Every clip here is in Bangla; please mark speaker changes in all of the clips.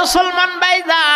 Speaker 1: মুসলমান ভাইজান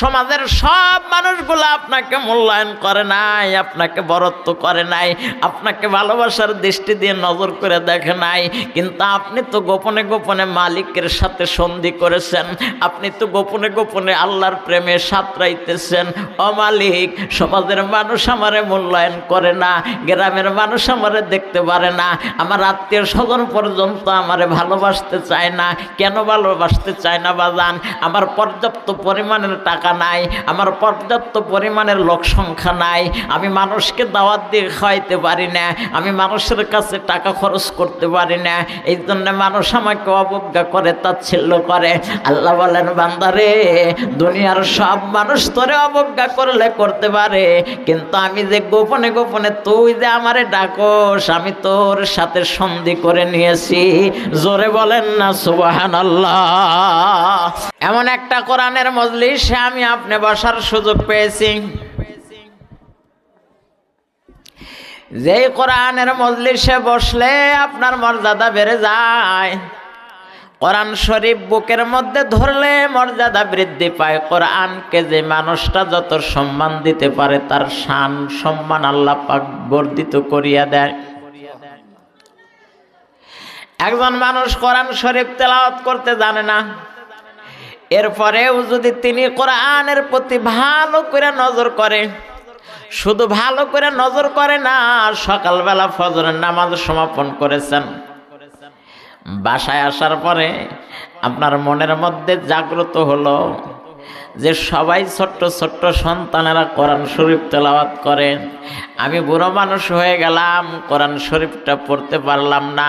Speaker 1: সমাজের সব মানুষগুলো আপনাকে মূল্যায়ন করে নাই, আপনাকে বরত্ব করে নাই, আপনাকে ভালোবাসার দৃষ্টি দিয়ে নজর করে দেখে নাই। কিন্তু আপনি তো গোপনে গোপনে মালিকের সাথে সন্ধি করেছেন, আপনি তো গোপনে গোপনে আল্লাহর প্রেমে সাঁতরাইতেছেন। ও মালিক, সমাজের মানুষ আমারে মূল্যায়ন করে না, গ্রামের মানুষ আমারে দেখতে পারে না, আমার আত্মীয় স্বজন পর্যন্ত আমারে ভালোবাসতে চায় না। কেন ভালোবাসতে চায় না বাজান আমার পর্যাপ্ত পরিমাণের টাকা নাই, আমার পর্যাপ্ত পরিমাণের লোক সংখ্যা নাই, আমি মানুষকে দাওয়াত দিয়ে খাওয়াইতে পারি না, আমি মানুষের কাছে টাকা খরচ করতে পারি না, এই জন্য মানুষ আমাকে অবজ্ঞা করে, তাচ্ছিল্য করে। আল্লাহ বলেন, বান্দারে, দুনিয়ার সব মানুষ তোরে অবজ্ঞা করলে করতে পারে, কিন্তু আমি যে গোপনে গোপনে তুই যে আমারে ডাকস, আমি তোর সাথে সন্ধি করে নিয়েছি। জোরে বলেন না সুবাহান আল্লাহ এমন একটা কোরআনের মজলিসে আমি আপনি বসার সুযোগ পেয়েছি। যে কোরআনের মজলিসে বসলে আপনার মর্যাদা বেড়ে যায়। কোরআন শরীফ বুকের মধ্যে ধরলে মর্যাদা বৃদ্ধি পায়। কোরআনকে যে মানুষটা যত সম্মান দিতে পারে, তার শান, সম্মান আল্লাহ পাক বর্ধিত করিয়া দেয়। একজন মানুষ কোরআন শরীফ তেলাওয়াত করতে জানে না। এরপরেও যদি তিনি কোরআনের প্রতি ভালো করে নজর করে, শুধু ভালো করে নজর করে না, সকালবেলা ফজরের নামাজ সমাপন করেছেন। বাসায় আসার পরে আপনার মনের মধ্যে জাগ্রত হলো যে সবাই ছোট্ট ছোট্ট সন্তানেরা কোরআন শরীফ তেলাওয়াত করে। আমি বুড়ো মানুষ হয়ে গেলাম, কোরআন শরীফটা পড়তে পারলাম না।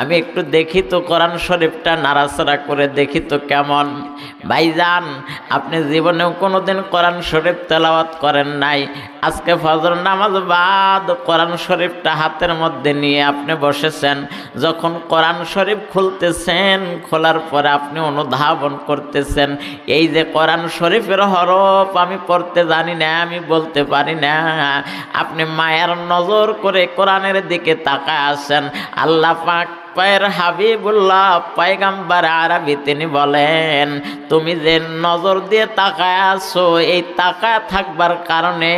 Speaker 1: আমি একটু দেখি তো কোরআন শরীফটা নাড়াচাড়া করে দেখি তো কেমন। ভাইজান, আপনি জীবনেও কোনো দিন কোরআন শরীফ তেলাওয়াত করেন নাই। আজকে ফজর নামাজ বাদ কোরআন শরীফটা হাতের মধ্যে নিয়ে আপনি বসেছেন। যখন কোরআন শরীফ খুলতেছেন, খোলার পরে আপনি অনুধাবন করতেছেন। এই যে কোরআন শরীফের হরফ আমি পড়তে জানি না, আমি বলতে পারি না। আপনি মায়ের নজর করে কোরআনের দিকে তাকায় আসেন আল্লাহ পাক পায়ের হাবিবুল্লাহ পায়গাম্বার আরবি তিনি বলেন, তুমি যে নজর দিয়ে তাকায় আছো, এই তাকায় থাকবার কারণে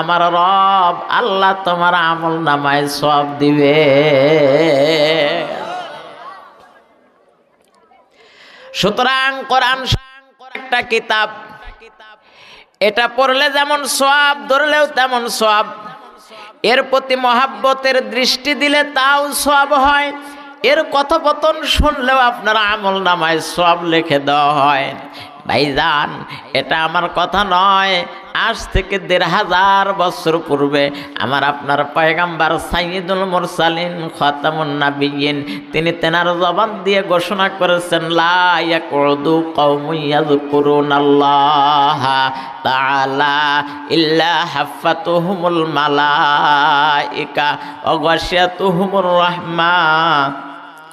Speaker 1: আমার রব আল্লাহ তোমার আমল নামায় সব দিবে। সুতরাং কোরআন একটা কিতাব। এটা পড়লে যেমন সোয়াব ধরলেও তেমন সোয়াব এর প্রতি মহাব্বতের দৃষ্টি দিলে তাও সব হয়। এর কথোপতন শুনলেও আপনার আমল নামায় সব লিখে দেওয়া হয়। ভাইজান, এটা আমার কথা নয়। আজ থেকে দেড় হাজার বছর পূর্বে আমার আপনার পয়গাম্বার সাইদুল মুরসালিন খতামুন নাবিয়িন তিনি তেনার জবান দিয়ে ঘোষণা করেছেন, লা ইয়াকুদু কওমুন ইয়াযকুরুনাল্লাহ তাআলা ইল্লা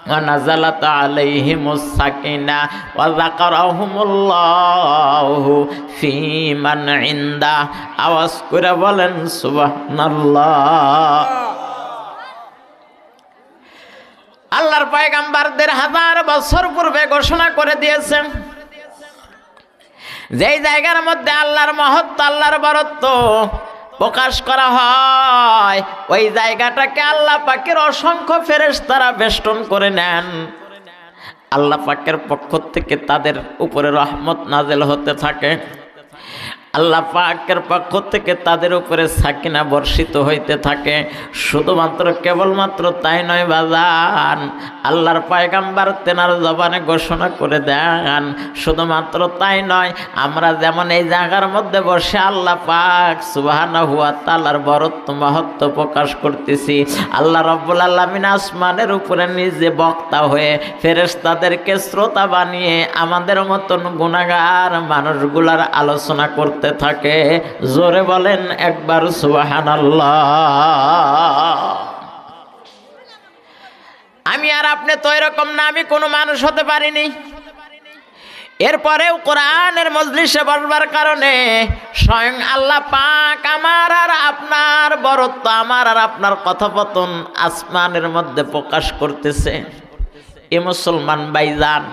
Speaker 1: ونزلت عليهم السكينة وذكرهم الله في من عنده আওয়াজ করে বলেন সুবহানাল্লাহ আল্লাহর পয়গাম্বারদের হাজার বছর পূর্বে ঘোষণা করে দিয়েছেন যেই জায়গার মধ্যে আল্লাহর মহত্ব আল্লাহর বরত্ব প্রকাশ করা হয়। ওই জায়গাটাকে আল্লাহ পাকের অসংখ্য ফেরেস তারা বেষ্টন করে নেন। আল্লাহ পাকের পক্ষ থেকে তাদের উপরে রহমত নাজেল হতে থাকে। আল্লাহ পাকের পক্ষ থেকে তাদের উপরে সাকিনা বর্ষিত হইতে থাকে। শুধুমাত্র, কেবলমাত্র তাই নয় বাজান, আল্লাহর পায়গাম্বার তেনার জবানে ঘোষণা করে দেন, শুধুমাত্র তাই নয়, আমরা যেমন এই জায়গার মধ্যে বসে আল্লাহ পাক সুবাহানা হুয়া তালার বরত্ব, মহত্ব প্রকাশ করতেছি, আল্লাহ রব্বুল আলমিন আসমানের উপরে নিজে বক্তা হয়ে ফেরেস তাদেরকে শ্রোতা বানিয়ে আমাদের মতন গুণাগার মানুষগুলার আলোচনা করতে থাকে। জোরে বলেন একবার সুবাহান আমি আর আপনি তো এরকম না, আমি কোনো মানুষ হতে পারিনি। এরপরেও কোরআনের মজলিসে বসবার কারণে স্বয়ং আল্লাহ পাক আমার আর আপনার বরত্ব, আমার আর আপনার কথোপতন আসমানের মধ্যে প্রকাশ করতেছে। এ মুসলমান বাইজান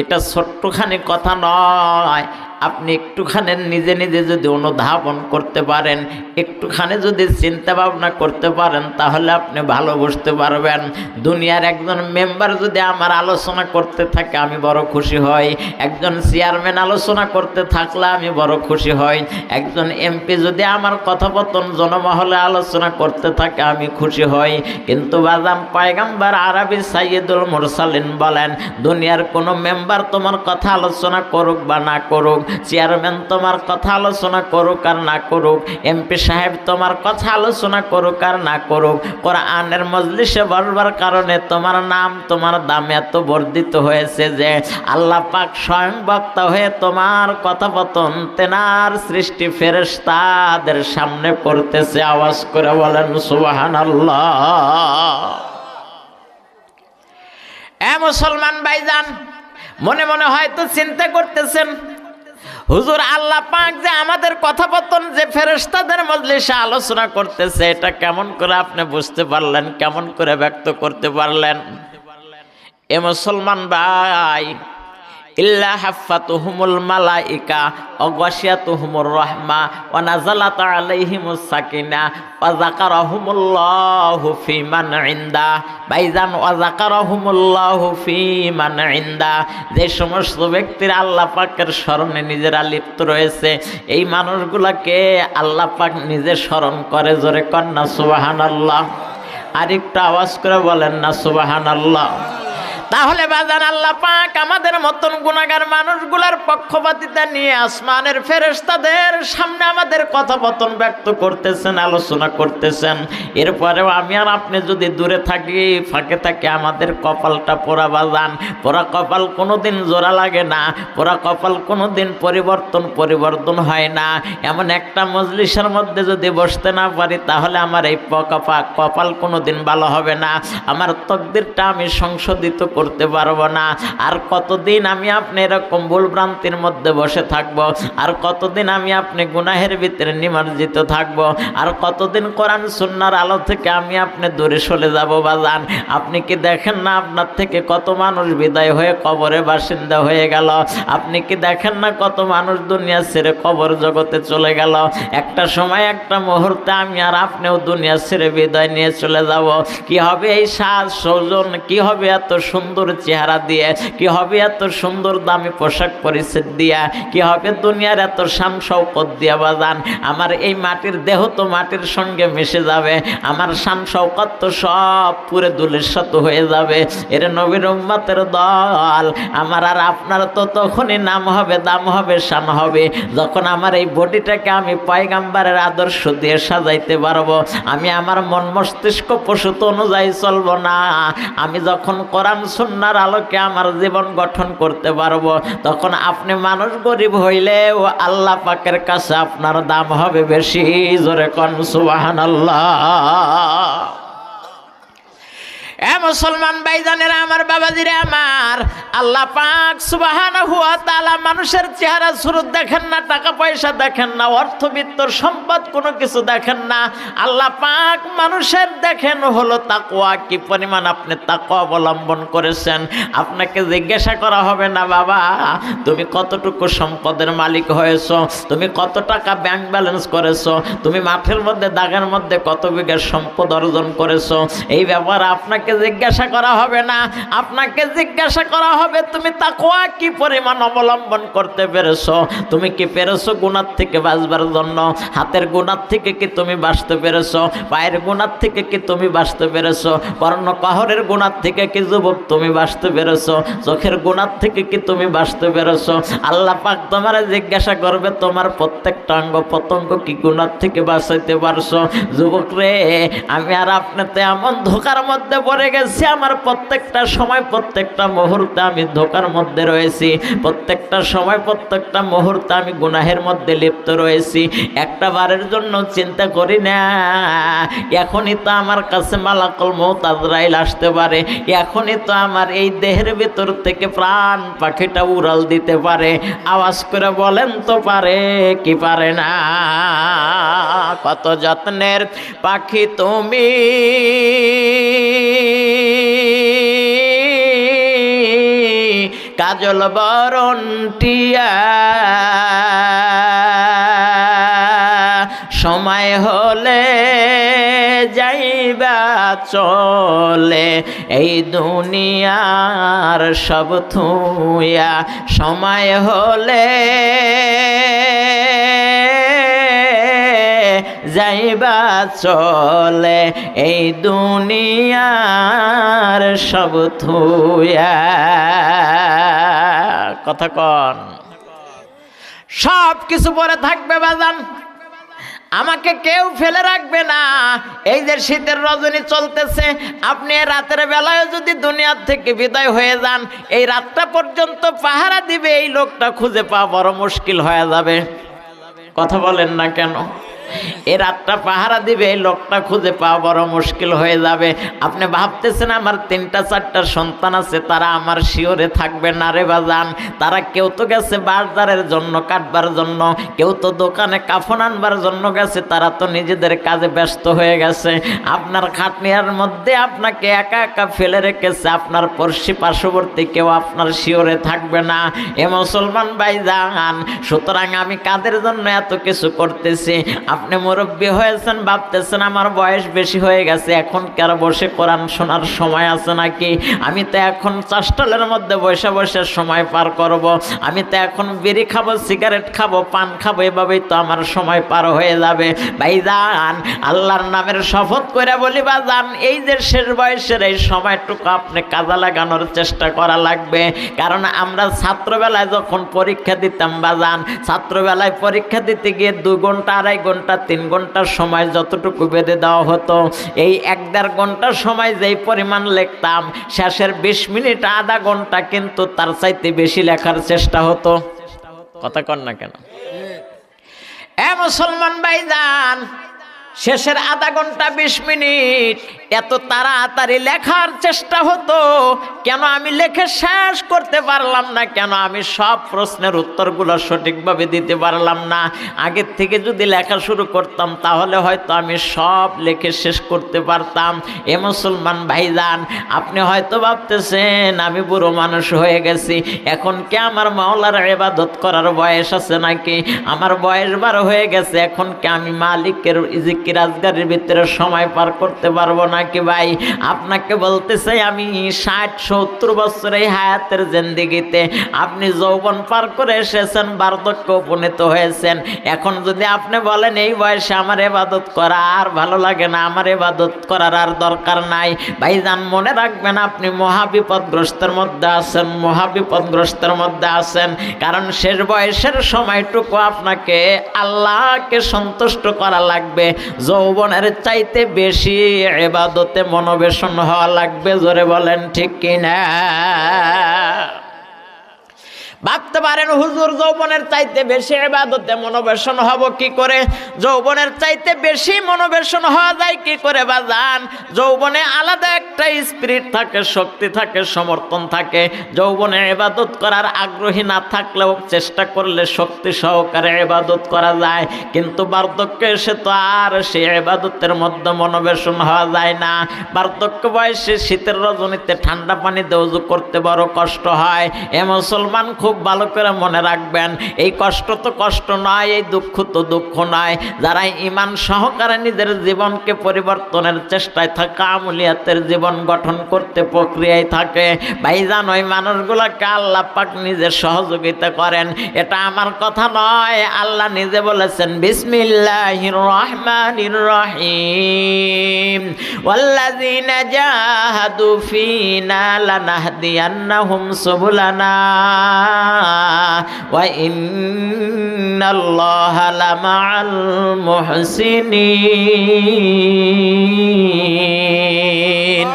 Speaker 1: এটা ছোট্টখানি কথা নয় আপনি একটুখানি নিজে নিজে যদি অনুধাবন করতে পারেন, একটুখানি যদি চিন্তা ভাবনা করতে পারেন, তাহলে আপনি ভালো বুঝতে পারবেন। দুনিয়ার একজন মেম্বার যদি আমার আলোচনা করতে থাকে, আমি বড় খুশি হই। একজন চেয়ারম্যান আলোচনা করতে থাকলে আমি বড় খুশি হই। একজন এমপি যদি আমার কথোপকথন জনমহলে আলোচনা করতে থাকে, আমি খুশি হই। কিন্তু বাজাম পায়গাম্বার আরবি সাইয়দুল মুরসালিন বলেন, দুনিয়ার কোনো মেম্বার তোমার কথা আলোচনা করুক বা না করুক চেয়ারম্যান তোমার কথা আলোচনা করুক আর না করুক, এমপি সাহেব তোমার কথা আলোচনা করুক আর না করুক, কোরআনের মজলিসে বসবার কারণে তোমার নাম, তোমার দাম এত বর্ধিত হয়েছে যে আল্লাহ পাক স্বয়ং বক্তা হয়ে তোমার কথাপতন তেনার সৃষ্টি ফেরেশতাদের সামনে করতেছে। আওয়াজ করে বলেন সুবাহান আল্লাহ এ মুসলমান ভাইজান, মনে মনে হয়তো চিন্তা করতেছেন হুজুর, আল্লাহ পাক যে আমাদের কথাপতন যে ফেরেশতাদের মজলিসে আলোচনা করতেছে, এটা কেমন করে আপনি বুঝতে পারলেন, কেমন করে ব্যক্ত করতে পারলেন? এ মুসলমান ভাই ইল্লা হাফাতুহুমুল মালাইকা, অগশিয়াতুহুমুর রাহমা, ওয়া নাযালাত আলাইহিমুস সাকিনা, ওয়া যাকারাহুমুল্লাহু ফি মান ইনদা। ভাইজান ওয়া যাকারাহুমুল্লাহু ফি মান ইনদা। যে সমস্ত ব্যক্তিরা আল্লাহ পাকের স্মরণে নিজেরা লিপ্ত রয়েছে, এই মানুষগুলাকে আল্লাহ পাক নিজে স্মরণ করে জোরে কন্যা সুবাহান আল্লাহ আরেকটা আওয়াজ করে বলেন না, সুবহানাল্লাহ। তাহলে বাজান আল্লাহ পাক আমাদের মতন গুণাগার মানুষগুলার পক্ষপাতিতা নিয়ে আসমানের ফেরেশতাদের সামনে আমাদের কথাপতন ব্যক্ত করতেছেন, আলোচনা করতেছেন। এরপরেও আমি আর আপনি যদি দূরে থাকি, ফাঁকে থাকি আমাদের কপালটা পোড়া বাজান। পোড়া কপাল কোনোদিন জোড়া লাগে না, পোড়া কপাল কোনোদিন পরিবর্তন পরিবর্তন হয় না। এমন একটা মজলিসের মধ্যে যদি বসতে না পারি, তাহলে আমার এই কপা কপাল কোনোদিন ভালো হবে না। আমার তকদিরটা আমি সংশোধিত করতে পারব না। আর কতদিন আমি আপনি এরকম ভুল ভ্রান্তির মধ্যে বসে থাকব? আর কতদিন আমি আপনি গুনাহের ভিতরে নিমার্জিত থাকব? আর কতদিন কোরআন সুন্নার আলো থেকে আমি আপনি দূরে সরে যাব বাজান? আপনি কি দেখেন না আপনার থেকে কত মানুষ বিদায় হয়ে কবরে বাসিন্দা হয়ে গেল? আপনি কি দেখেন না কত মানুষ দুনিয়া ছেড়ে কবর জগতে চলে গেল? একটা সময়, একটা মুহূর্তে আমি আর আপনিও দুনিয়া ছেড়ে বিদায় নিয়ে চলে যাব। কি হবে এই সাজ সৌজন কি হবে এত সুন্দর চেহারা দিয়ে, কি হবে এত সুন্দর দামি পোশাক পরিচ্ছেদ দিয়া, কি হবে দুনিয়ার এত শান শৌকত দিয়া বাজান? আমার এই মাটির দেহ তো মাটির সঙ্গে মিশে যাবে, আমার শান শৌকত তো সব পুরে দুলের সাথে হয়ে যাবে। এর নবীর উম্মাতের দল, আমার আর আপনার তো তখনই নাম হবে, দাম হবে, শান হবে। যখন আমার এই বডিটাকে আমি পয়গাম্বারের আদর্শ দিয়ে সাজাইতে পারব, আমি আমার মন মস্তিষ্ক পশুত অনুযায়ী চলবো না। আমি যখন কোরআন সুন্নার আলোকে আমার জীবন গঠন করতে পারব। তখন আপনি মানুষ গরিব হইলেও আল্লাহ পাকের কাছে আপনার দাম হবে বেশি। জোরে কন সুবাহান আল্লাহ এ মুসলমান ভাইজানেরা, আমার বাবাজিরে, আমার আল্লাহ পাক সুবহানাহু ওয়া তাআলা মানুষের চেহারা সুরত দেখেন না, টাকা পয়সা দেখেন না অর্থবিত্ত সম্পদ কোনো কিছু দেখেন না। আল্লাহ পাক মানুষের দেখেন হলো তাকওয়া, কি পরিমাণ আপনি তাকওয়া অবলম্বন করেছেন। আপনাকে জিজ্ঞাসা করা হবে না, বাবা, তুমি কতটুকু সম্পদের মালিক হয়েছো? তুমি কত টাকা ব্যাংক ব্যালেন্স করেছ? তুমি মাঠের মধ্যে, দাগের মধ্যে কত বিঘা সম্পদ অর্জন করেছ? এই ব্যাপারে আপনাকে জিজ্ঞাসা করা হবে না। আপনাকে জিজ্ঞাসা করা হবে, তুমি তাকওয়া কি পরিমাণ অবলম্বন করতে পেরেছ? তুমি কি পেরেছ গুণার থেকে বাঁচবার জন্য? হাতের গুণার থেকে কি তুমি বাঁচতে পেরেছ? পায়ের গুণার থেকে কি তুমি বাঁচতে পেরেছ? কর্ণ কহরের গুণার থেকে কি যুবক তুমি বাঁচতে পেরেছ? চোখের গুণার থেকে কি তুমি বাঁচতে পেরেছ? আল্লাহ পাক তোমার জিজ্ঞাসা করবে, তোমার প্রত্যেকটা অঙ্গ প্রত্যঙ্গ কি গুণার থেকে বাঁচাইতে পারছ? যুবক রে, আমি আর আপনাতে এমন ধোকার মধ্যে পড়ে গেছি, আমার প্রত্যেকটা সময়, প্রত্যেকটা মুহূর্তে আমি ধোকার মধ্যে রয়েছি। প্রত্যেকটা সময়, প্রত্যেকটা মুহূর্তে আমি গুনাহের মধ্যে লিপ্ত রয়েছি। একটা বারের জন্য চিন্তা করি না, এখনই তো আমার কাছে মালাকল আজরাইল আসতে পারে। এখনই তো আমার এই দেহের ভিতর থেকে প্রাণ পাখিটা উড়াল দিতে পারে। আওয়াজ করে বলেন, তো পারে কি পারে না? কত যত্নের পাখি তুমি? কাজল বরণ টিয়া। সময় হলে যাইবা চলে এই দুনিয়ার সব থুয়া। সময় হলে যাইবা চলে এই দুনিয়ার সব থুয়া। কথা কন। সব কিছু পরে থাকবে বাজান। আমাকে কেউ ফেলে রাখবে না। এই যে শীতের রজনী চলতেছে, আপনি রাতের বেলায় যদি দুনিয়ার থেকে বিদায় হয়ে যান, এই রাতটা পর্যন্ত পাহারা দিবে, এই লোকটা খুঁজে পাওয়া বড় মুশকিল হয়ে যাবে। কথা বলেন না কেন? এ রাতটা পাহারা দিবে, এই লোকটা খুঁজে পাওয়া বড় মুশকিল হয়ে যাবে। আপনি ভাবতেছেন আমার তিনটা, চারটা সন্তান আছে, তারা আমার শিওরে থাকবে না রে বাজান। তারা কেউ তো গেছে বাজারের জন্য, কাটবার জন্য, কেউ তো দোকানে কাফন আনবার জন্য গেছে, তারা তো নিজেদের কাজে ব্যস্ত হয়ে গেছে। আপনার খাটনিয়ার মধ্যে আপনাকে একা একা ফেলে রেখেছে, আপনার পড়শি পার্শ্ববর্তী কেউ আপনার শিওরে থাকবে না। এ মুসলমান ভাই যান সুতরাং আমি কাদের জন্য এত কিছু করতেছি? আপনি মুরব্বী হয়েছেন, ভাবতেছেন আমার বয়স বেশি হয়ে গেছে, এখন কার বসে কোরআন শোনার সময় আছে নাকি আমি তো এখন চাষটালের মধ্যে বসে বসে সময় পার করব। আমি তো এখন বিড়ি খাব, সিগারেট খাব, পান খাব, এভাবেই তো আমার সময় পার হয়ে যাবে ভাই যান আল্লাহর নামের শপথ করে বলি বা যান এই যে শেষ বয়সের এই সময়টুকু আপনি কাজে লাগানোর চেষ্টা করা লাগবে কারণ আমরা ছাত্রবেলায় যখন পরীক্ষা দিতাম বা যান ছাত্রবেলায় পরীক্ষা দিতে গিয়ে দু ঘণ্টা, আড়াই ঘণ্টা তিন ঘণ্টার সময় যতটুকু বেঁধে দেওয়া হতো, এই এক দেড় ঘণ্টার সময় যেই পরিমাণ লিখতাম, শেষের বিশ মিনিট, আধা ঘণ্টা কিন্তু তার চাইতে বেশি লেখার চেষ্টা হতো। কথা কর না কেন? এ মুসলমান ভাই যান শেষের আধা ঘণ্টা, বিশ মিনিট এত তাড়াতাড়ি লেখার চেষ্টা হতো। কেন আমি লেখে শেষ করতে পারলাম না? কেন আমি সব প্রশ্নের উত্তরগুলো সঠিকভাবে দিতে পারলাম না? আগের থেকে যদি লেখা শুরু করতাম, তাহলে হয়তো আমি সব লেখে শেষ করতে পারতাম। এ মুসলমান ভাইজান, আপনি হয়তো ভাবতেছেন, আমি বুড়ো মানুষ হয়ে গেছি। এখন কি আমার মাওলার এবাদত করার বয়স আছে নাকি? আমার বয়স বারো হয়ে গেছে, এখন কি আমি মালিকের ইজিকি রাজগারের ভিতরে সময় পার করতে পারব নাকি ভাই, আপনাকে বলতে চাই আমি ষাট, সত্তর বছর এই হায়াতের জেন্দিগিতে আপনি যৌবন পার করে এসেছেন, বার্ধক্য উপনীত হয়েছেন। এখন যদি আপনি বলেন এই বয়সে আমার এবাদত করা আর ভালো লাগে না, আমার এবাদত করার আর দরকার নাই। ভাইজান, মনে রাখবেন আপনি মহাবিপদগ্রস্তের মধ্যে আছেন, মহাবিপদগ্রস্তের মধ্যে আছেন। কারণ শেষ বয়সের সময়টুকু আপনাকে আল্লাহকে সন্তুষ্ট করা লাগবে। যৌবনের চাইতে বেশি এবাদতে মনোবেশন হওয়া লাগবে জোরে বলেন ঠিক কিনা? ভাবতে পারেন, হুজুর যৌবনের চাইতে বেশি এবাদতে মনোবেশন হব কি করে? যৌবনের চাইতে বেশি মনোবেশন হওয়া যায় কি করে বা যান যৌবনে আলাদা একটা স্পিরিট থাকে, শক্তি থাকে, সমর্থন থাকে। যৌবনে এবাদত করার আগ্রহী না থাকলেও চেষ্টা করলে শক্তি সহকারে এবাদত করা যায়। কিন্তু বার্ধক্য এসে তো আর সে এবাদতের মধ্যে মনোবেশন হওয়া যায় না। বার্ধক্য বয়সে শীতের রজনীতে ঠান্ডা পানিতে উজু করতে বড় কষ্ট হয়। এ মুসলমান খুব ভালো করে মনে রাখবেন, এই কষ্ট তো কষ্ট নয়, এই দুঃখ তো দুঃখ নয়। যারা ইমান সহকারে নিজের জীবনকে পরিবর্তনের চেষ্টায় থাকা, আমলিয়াতের জীবন গঠন করতে প্রক্রিয়ায় থাকে ভাই ভাইজান, ওই মানুষগুলোকে আল্লাহ পাক নিজে সহযোগিতা করেন। এটা আমার কথা নয়, আল্লাহ নিজে বলেছেন, বিসমিল্লাহির রহমানির রহিম। জাহাদু ফীনা লানাহদিয়ান্নাহুম সুবুলানা। وإن الله لمع المحسنين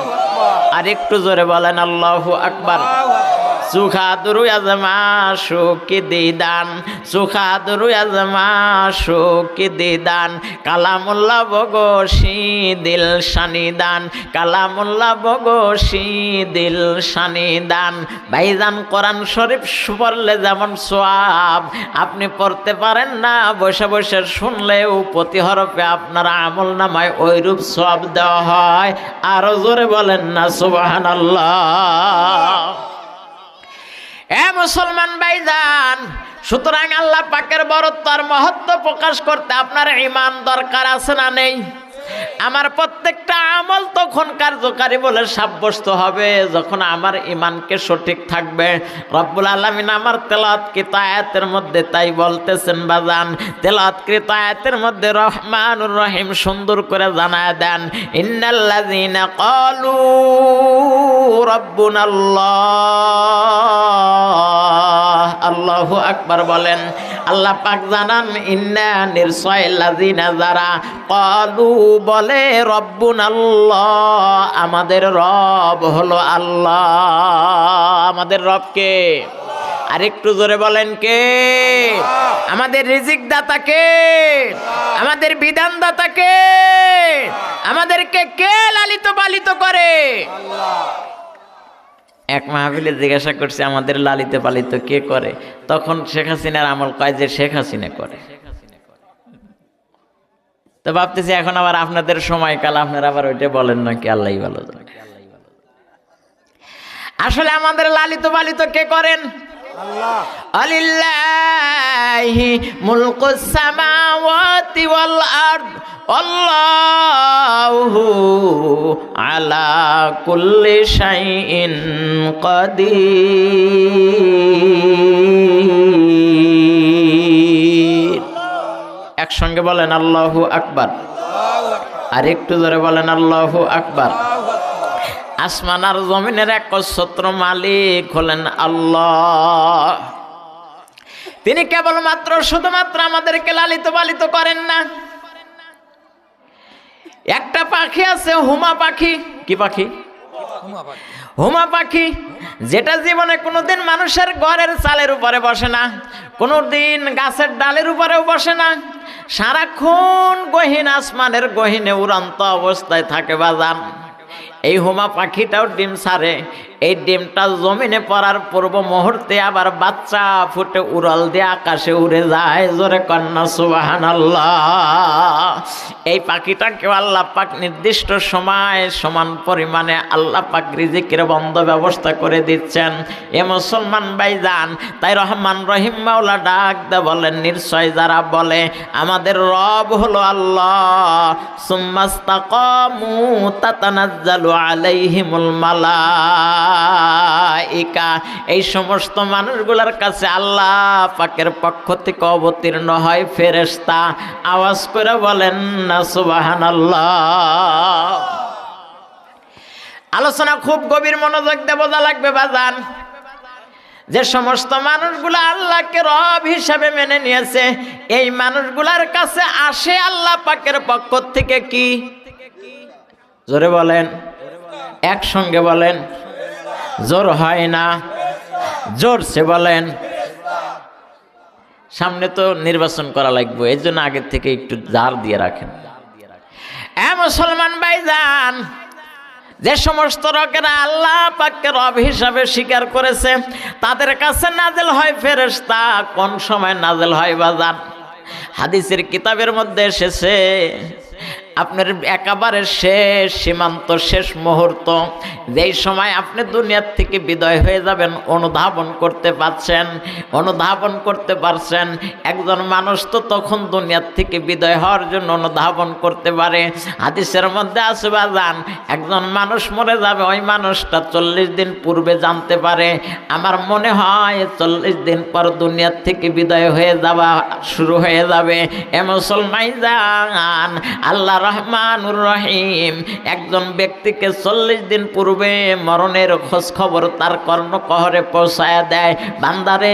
Speaker 1: আরেকটু জোরে বলেন আল্লাহু আকবার সুখাদুরু আজমা শোকে দিদান। সুখাদুরু আজমা শোকে দিদান। কালামুল্লাহ বগসি দিল শানিদান কালামুল্লাহ বগসি দিল শানিদান ভাইজান কোরআন শরীফ পড়লে যেমন সোয়াব, আপনি পড়তে পারেন না, বসে বসে শুনলেও প্রতি হরফে আপনার আমল নামায় ওইরূপ সোয়াব দেওয়া হয়। আরও জোরে বলেন না সুবাহান আল্লাহ এ মুসলমান ভাইজান, সুতরাং আল্লাহ পাকের বরত্ব আর মহত্ব প্রকাশ করতে আপনার ইমান দরকার আছে না নেই? আমার প্রত্যেকটা আমল তখন কার্যকারী বলে সাব্যস্ত হবে, যখন আমার ইমানকে সঠিক থাকবে। রব্বুল আলমিন আমার তেলাত কিতায়াতের মধ্যে তাই বলতেছেন, বাজান তেলাত কৃতায়াতের মধ্যে রহমানুর রহিম সুন্দর করে জানায় দেন, ইন্নাল্লাযীনা ক্বালু রাব্বুনাল্লাহ। আল্লাহু আকবার বলেন আল্লাহ পাক জানান, ইন্না নির্সয়লাযীনা যারা ক্বালু বলে রব্বুন আল্লাহ আমাদের রব হলো আল্লাহ। আমাদের রব কে? আর একটু জোরে বলেন কে? আমাদের রিজিক দাতা কে? আমাদের বিধান দাতা কে? আমাদেরকে কে লালিত পালিত করে? এক মাহফিলে জিজ্ঞাসা করছে আমাদের লালিত পালিত কে করে? তখন শেখ হাসিনার আমল কয় যে শেখ হাসিনা করে। তো ভাবতেছি এখন আবার আপনাদের সময়কাল আপনারা আবার ওইটা বলেন না কি আল্লাহ ভালো আসলে আমাদের লালিত পালিত কে করেন? আলিল্লাহি মুলকুস সামাওয়াতি ওয়াল আরদ। আল্লাহু আলা কুল্লি শাইইন কাদির। একসঙ্গে বলেন আল্লাহু আকবার। আর একটু ধরে বলেন আল্লাহু আকবার। আসমান আর জমিনের এক একচ্ছত্র মালিক হলেন আল্লাহ। তিনি কেবলমাত্র শুধুমাত্র আমাদেরকে লালিত পালিত করেন না। একটা পাখি আছে হুমা পাখি। কি পাখি? হুমা পাখি। যেটা জীবনে কোনোদিন মানুষের ঘরের চালের উপরে বসে না কোনোদিন গাছের ডালের উপরেও বসে না। সারাক্ষণ গহীন আসমানের গহীনে উড়ান্ত অবস্থায় থাকে বাজান এই হোমা পাখিটাও ডিম সারে। এই ডিমটা জমিনে পড়ার পূর্ব মুহূর্তে আবার বাচ্চা ফুটে উড়াল দিয়ে আকাশে উড়ে যায়। জোরে কন্যা সুবাহান এই পাখিটাকে আল্লাহ পাক নির্দিষ্ট সময় সমান পরিমাণে আল্লাহ পাক রিজিকের বন্ধ ব্যবস্থা করে দিচ্ছেন। এ মুসলমান ভাই যান তাই রহমান রহিম মাওলা ডাক দে বলেন, নিশ্চয় যারা বলে, আমাদের রব হলো আল্লাহ। সুম্মাস্তাকামু তাতানাজ্জালু আলাইহিমুল মালাইকা। এই সমস্ত মানুষগুলার কাছে আল্লাহ পাকের পক্ষ থেকে অবতীর্ণ হয় ফেরেশতা। আওয়াজ করে বলেন, না, সুবহানাল্লাহ। আলোচনা খুব গভীর মনোযোগ দিয়ে বোঝা লাগবে, বাজান। যে সমস্ত মানুষগুলো আল্লাহকে রব হিসাবে মেনে নিয়েছে, এই মানুষগুলার কাছে আসে আল্লাহ পাকের পক্ষ থেকে কি? জোরে বলেন। একসঙ্গে বলেন, জোর হয় না জোরসে বলেন, সামনে তো নির্বাচন করা লাগবে, এই জন্য আগের থেকে একটু জার দিয়ে রাখেন। মুসলমান ভাইজান, যে সমস্ত রকেরা আল্লাহ পাককে রব হিসাবে স্বীকার করেছে, তাদের কাছে নাজেল হয় ফেরেশতা, কোন সময় নাজেল হয় বাজান? হাদিসের কিতাবের মধ্যে এসেছে আপনার একেবারে শেষ, সীমান্ত শেষ মুহূর্ত। যেই সময় আপনি দুনিয়ার থেকে বিদায় হয়ে যাবেন, অনুধাবন করতে পারছেন, অনুধাবন করতে পারছেন, একজন মানুষ তো তখন দুনিয়ার থেকে বিদায় হওয়ার জন্য অনুধাবন করতে পারে। হাদিসের মধ্যে আছে বা যান একজন মানুষ মরে যাবে, ওই মানুষটা চল্লিশ দিন পূর্বে জানতে পারে। আমার মনে হয় চল্লিশ দিন পর দুনিয়ার থেকে বিদায় হয়ে যাওয়া শুরু হয়ে যাবে। এ মুসলমান যান আল্লাহ রহমানুর রহিম। একজন ব্যক্তিকে চল্লিশ দিন পূর্বে মরণের খোঁজ খবর তার কর্ণকহরে পৌঁছায় দেয়। বান্দারে,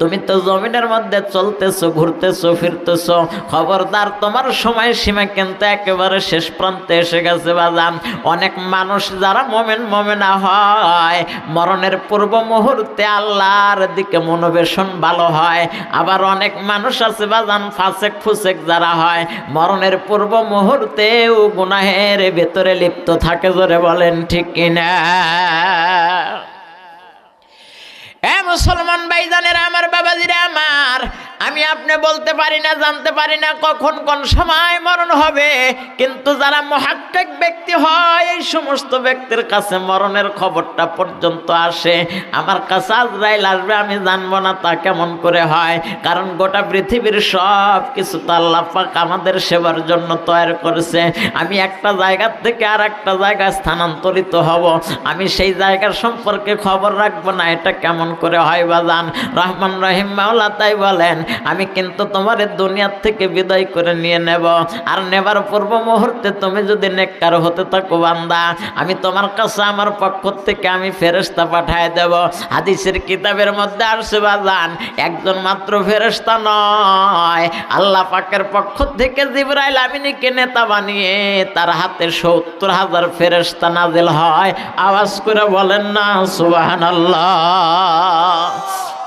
Speaker 1: তুমি তো জমিনের মধ্যে চলতেছো, ঘুরতেছো, ফিরতেছো। খবরদার, তোমার সময় সীমা কিন্তু একেবারে শেষ প্রান্তে এসে গেছে বাজান। অনেক মানুষ যারা মোমেন মোমেনা হয়, মরণের পূর্ব মুহূর্তে আল্লাহর দিকে মনোবেশন ভালো হয়। আবার অনেক মানুষ আছে বাজান ফাঁসেক ফুসেক যারা হয়, মরণের পূর্ব মুহূর্তেও গুনাহের ভেতরে লিপ্ত থাকে জোরে বলেন ঠিক কিনা? আমি আপনি বলতে পারি না, জানতে পারি না কখন কোন সময় মরণ হবে, কিন্তু যারা মহাক্কিক ব্যক্তি হয়, এই সমস্ত ব্যক্তির কাছে মরণের খবরটা পর্যন্ত আসে। আমার কাছে আজরাইল আসবে, আমি জানব না তা কেমন করে হয়। কারণ গোটা পৃথিবীর সব কিছু পাক আমাদের সেবার জন্য তৈরি করেছে। আমি একটা জায়গা থেকে আর একটা জায়গায় স্থানান্তরিত হব। আমি সেই জায়গার সম্পর্কে খবর রাখব না, এটা কেমন করে হয় বা জান। রহমান রহিম মাওলা তাই বলেন আমি কিন্তু তোমার দুনিয়ার থেকে বিদায় করে নিয়ে নেব। আর নেবার পূর্ব মুহূর্তে তুমি যদি নেককার হতে থাকো বান্দা, আমি তোমার কাছে আমার পক্ষ থেকে আমি ফেরেস্তা পাঠায় দেব। হাদিসের কিতাবের মধ্যে আসছে, বাজান, একজন মাত্র ফেরেস্তা নয়। আল্লাহ পাকের পক্ষ থেকে জিব্রাইল আমিনীকে নেতা বানিয়ে তার হাতে সত্তর হাজার ফেরেস্তা নাজিল হয়। আওয়াজ করে বলেন না সুবাহান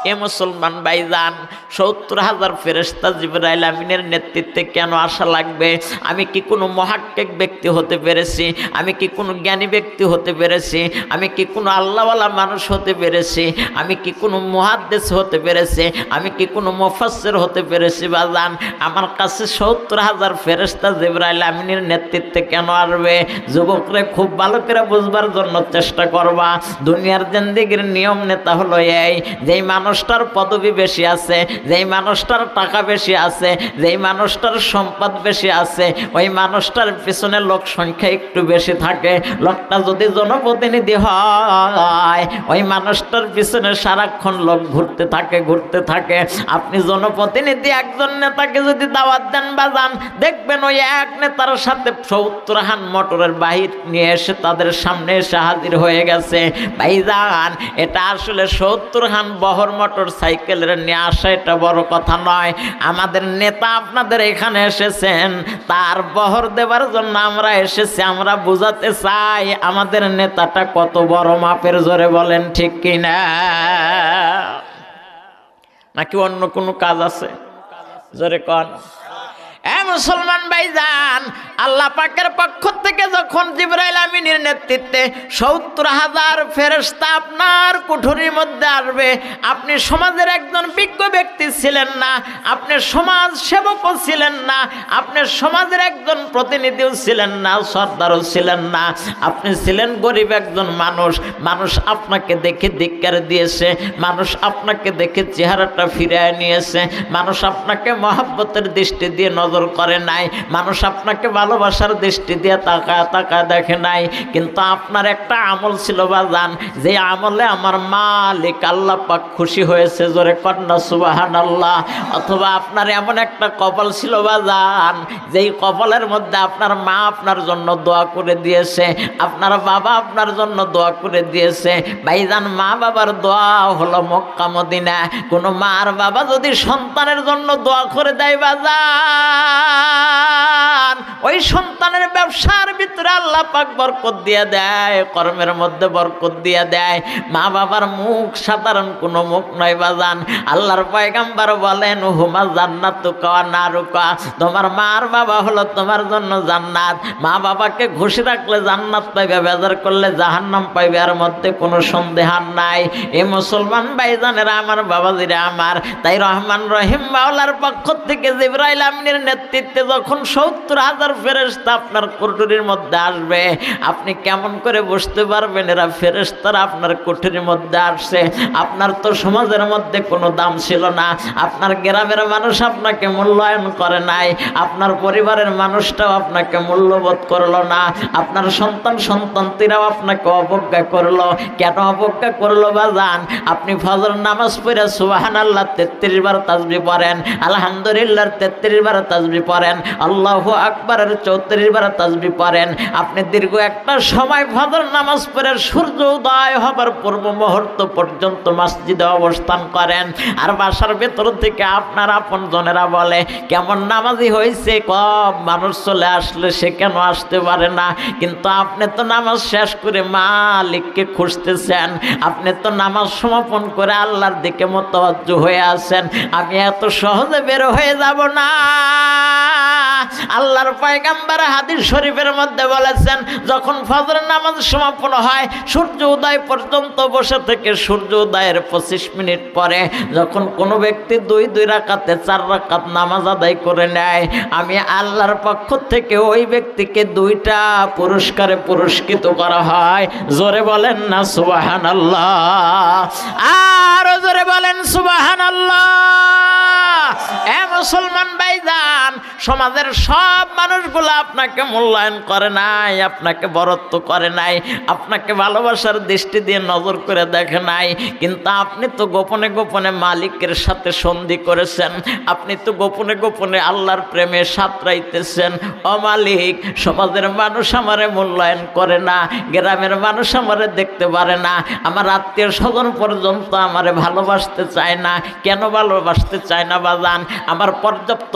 Speaker 1: এ মুসলমান ভাইজান, সত্তর হাজার ফেরেস্তা জিবরাইল আমিনের নেতৃত্বে কেন আসা লাগবে? আমি কি কোনো মহাক্কিক ব্যক্তি হতে পেরেছি? আমি কি কোনো জ্ঞানী ব্যক্তি হতে পেরেছি? আমি কি কোনো আল্লাহওয়ালা মানুষ হতে পেরেছি? আমি কি কোনো মহাদ্দেশ হতে পেরেছি? আমি কি কোনো মুফাসসির হতে পেরেছি বা জান আমার কাছে সত্তর হাজার ফেরেস্তা জিবরাইল আমিনের নেতৃত্বে কেন আসবে? যুবকরা খুব ভালো করে বুঝবার জন্য চেষ্টা করবা। দুনিয়ার জিন্দিগির নিয়ম নেতা হলো এই, যেই মানুষটার পদবি বেশি আছে, যেই মানুষটার টাকা বেশি আছে, যেই মানুষটার সম্পদ বেশি আছে, ওই মানুষটার পিছনে লোক সংখ্যা একটু বেশি থাকে। লোকটা যদি জনপ্রতিনিধি হয়, ওই মানুষটার পিছনে সারাক্ষণ লোক ঘুরতে থাকে ঘুরতে থাকে। আপনি জনপ্রতিনিধি, একজন নেতাকে যদি দাওয়াত দেন বা যান দেখবেন ওই এক নেতার সাথে সত্তর হান মোটরের বাহির নিয়ে এসে তাদের সামনে এসে হাজির হয়ে গেছে। ভাইজান, এটা আসলে সত্তর হান বহর মোটর সাইকেলের নিয়ে আসা এটা বড় কথা নয়। আমাদের নেতা আপনাদের এখানে এসেছেন, তার বহর দেবার জন্য আমরা এসেছি, আমরা বুঝাতে চাই আমাদের নেতাটা কত বড় মাপের জোরে বলেন ঠিক কিনা। নাকি অন্য কোনো কাজ আছে? জোরে কন। মুসলমান ভাইজান, আল্লাহ পাকের পক্ষ থেকে যখন জিব্রাইল আমিনের নেতৃত্বে সত্তর হাজার ফেরেস্তা আপনার কুঠুরির মধ্যে আসবে, আপনি সমাজের একজন বিজ্ঞ ব্যক্তি ছিলেন না, আপনি সমাজ সেবকও ছিলেন না, আপনি সমাজের একজন প্রতিনিধিও ছিলেন না, সর্দারও ছিলেন না, আপনি ছিলেন গরিব একজন মানুষ মানুষ আপনাকে দেখে ধিক্কার দিয়েছে, মানুষ আপনাকে দেখে চেহারাটা ফিরিয়ে নিয়েছে, মানুষ আপনাকে মহাব্বতের দৃষ্টি দিয়ে নজর করে নাই। মানুষ আপনাকে ভালোবাসার দৃষ্টি দিয়ে তাকা তাকা দেখে নাই। কিন্তু আপনার একটা আমল ছিল বা জান যে আমলে আমার মালিক আল্লাহ পাক খুশি হয়েছে, জোরে কন্যা সুবাহান আল্লাহ অথবা আপনার এমন একটা কপাল ছিল বা জান যেই কপালের মধ্যে আপনার মা আপনার জন্য দোয়া করে দিয়েছে, আপনার বাবা আপনার জন্য দোয়া করে দিয়েছে। ভাইজান, মা বাবার দোয়া হলো মক্কা, মদিনা। কোনো মা আর বাবা যদি সন্তানের জন্য দোয়া করে দেয় বাজান ওই সন্তানের ব্যবসার ভিতরে আল্লাহ পাক বরকত দিয়ে দেয়, কর্মের মধ্যে বরকত দিয়ে দেয়। মা বাবার মুখ সাধারণ, কোনো মুখ নয় বাজান আল্লাহর পয়গাম্বার বলেন হুমা জান্নাত কাওয়া না রুকা তোমার মার বাবা হলো তোমার জন্য জান্নাত। মা বাবাকে ঘুষি রাখলে জান্নাত পাইবে, বেজার করলে জাহান্নাম পাইবে আর মধ্যে কোনো সন্দেহান নাই। এ মুসলমান ভাইজানেরা, আমার বাবাজিরা আমার, তাই রহমান রহিম মাওলার পক্ষ থেকে জিব্রাইল আমিনের নেতৃত্বে যখন সত্তর হাজার ফেরেস্তা আপনার কুটুরির মধ্যে আসবে, আপনি কেমন করে বুঝতে পারবেন এরা ফেরেস্তারা আপনার কুঠুরির মধ্যে আসছে? আপনার তো সমাজের মধ্যে কোনো দাম ছিল না, আপনার গ্রামের মানুষ আপনাকে মূল্যায়ন করে নাই, আপনার পরিবারের মানুষটাও আপনাকে মূল্যবোধ করল না, আপনার সন্তান সন্তানটিরাও আপনাকে অবজ্ঞা করল। কেন অবজ্ঞা করল বা জান? আপনি ফজর নামাজ পড়ে সুবাহান আল্লাহ তেত্রিশ বার তাজবি পড়েন, আলহামদুলিল্লাহ তেত্রিশ বার তাজবি পড়েন, আল্লাহ আকবরের চৌত্রিশ বার তাজবি পড়েন। আপনি দীর্ঘ একটা সময় ফজর নামাজ পড়ে সূর্য উদয় হবার পূর্ব মুহূর্ত পর্যন্ত মসজিদে অবস্থান করেন। আর বাসার ভেতর থেকে আপনার আপন জনেরা বলে, কেমন নামাজি হয়েছে কম মানুষ চলে আসলে সে কেন আসতে পারে না? কিন্তু আপনি তো নামাজ শেষ করে মালিককে খুঁজতেছেন। আপনি তো নামাজ সমাপন করে আল্লাহর দিকে মতবাজ্য হয়ে আছেন। আমি এত সহজে বের হয়ে যাব না। আল্লাহর পয়গাম্বার হাদিস শরীফের মধ্যে বলেছেন, যখন ফজর নামাজ সমাপন হয়, সূর্য উদয় পর্যন্ত বসে থেকে সূর্য উদয়ের পঁচিশ মিনিট পরে যখন কোনো ব্যক্তি দুই দুই রাকাতে চার রাকাত নামাজ আদায় করে নেয়, আমি আল্লাহর পক্ষ থেকে ওই ব্যক্তিকে দুইটা পুরস্কারে পুরস্কৃত করা হয়। জোরে বলেন না সুবাহান আল্লাহ আরও জোরে বলেন সুবাহান আল্লাহ এ মুসলমান ভাইজান সমাজের সব মানুষগুলো আপনাকে মূল্যায়ন করে নাই, আপনাকে বরত্ব করে নাই, আপনাকে ভালোবাসার দৃষ্টি দিয়ে নজর করে দেখে নাই। কিন্তু আপনি তো গোপনে গোপনে মালিকের সাথে সন্ধি করেছেন, আপনি তো গোপনে গোপনে আল্লাহর প্রেমে সাঁতরাইতেছেন। ও মালিক, সমাজের মানুষ আমারে মূল্যায়ন করে না, গ্রামের মানুষ আমারে দেখতে পারে না, আমার আত্মীয় স্বজন পর্যন্ত আমারে ভালোবাসতে চায় না। কেন ভালোবাসতে চায় না বাজান? আমার পর্যাপ্ত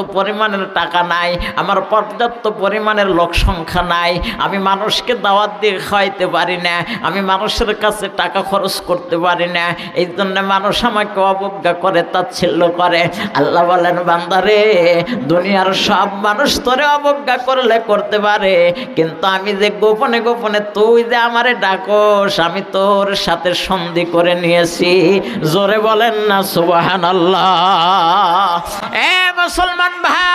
Speaker 1: পরিমাণের টাকা নাই, আমার পর্যাপ্ত পরিমাণের লোক সংখ্যা নাই, আমি মানুষকে দাওয়াত দিয়ে খাওয়াইতে পারি না, আমি মানুষের কাছে টাকা খরচ করতে পারি না, এই জন্য মানুষ আমাকে অবজ্ঞা করে, তাচ্ছিল্য করে। আল্লাহ বলেন, বান্দারে, দুনিয়ার সব মানুষ তোরে অবজ্ঞা করলে করতে পারে, কিন্তু আমি যে গোপনে গোপনে তুই যে আমারে ডাকস, আমি তোর সাথে সন্ধি করে নিয়েছি। জোরে বলেন না সুবাহান আল্লাহ এ মুসলমান ভাই!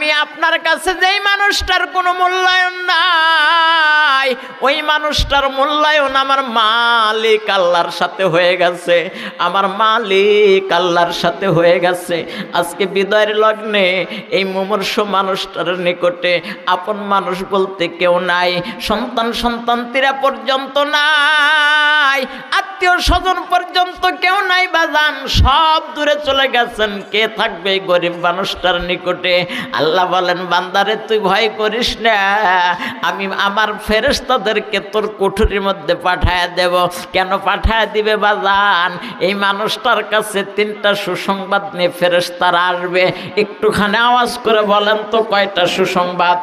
Speaker 1: আমি আপনার কাছে যেই মানুষটার কোনো মূল্যায়ন নাই, ওই মানুষটার মূল্যায়ন আমার মালিক আল্লাহর সাথে হয়ে গেছে, আমার মালিক আল্লাহর সাথে হয়ে গেছে। আজকে বিদায়ের লগ্নে এই মুমূর্ষ মানুষটার নিকটে আপন মানুষ বলতে কেউ নাই, সন্তান সন্তান্তিরা পর্যন্ত নাই, আত্মীয় স্বজন পর্যন্ত কেউ নাই বাজান সব দূরে চলে গেছেন। কে থাকবে গরিব মানুষটার নিকটে? আল্লাহ বলেন, বান্দারে, তুই ভয় করিস না। আমি আমার ফেরেস্তাদেরকে তোর কুঠুরির মধ্যে পাঠায় দেব। কেন পাঠায় দিবে বা বাজান? এই মানুষটার কাছে তিনটা সুসংবাদ নিয়ে ফেরেস্তারা আসবে। একটুখানি আওয়াজ করে বলেন তো, কয়টা সুসংবাদ?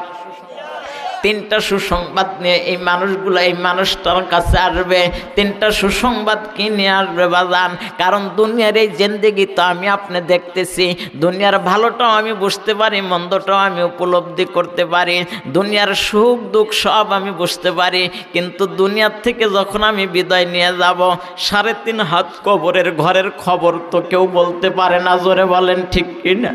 Speaker 1: তিনটা সুসংবাদ নিয়ে এই মানুষগুলো, এই মানুষটার কাছে আসবে। তিনটা সুসংবাদ কি নিয়ে আসবে বাজান? কারণ দুনিয়ার এই জেন্দিগি তো আমি আপনি দেখতেছি। দুনিয়ার ভালোটাও আমি বুঝতে পারি, মন্দটাও আমি উপলব্ধি করতে পারি। দুনিয়ার সুখ, দুঃখ সব আমি বুঝতে পারি। কিন্তু দুনিয়ার থেকে যখন আমি বিদায় নিয়ে যাব, সাড়ে তিন হাত কবরের ঘরের খবর তো কেউ বলতে পারে না, জোরে বলেন ঠিক কিনা?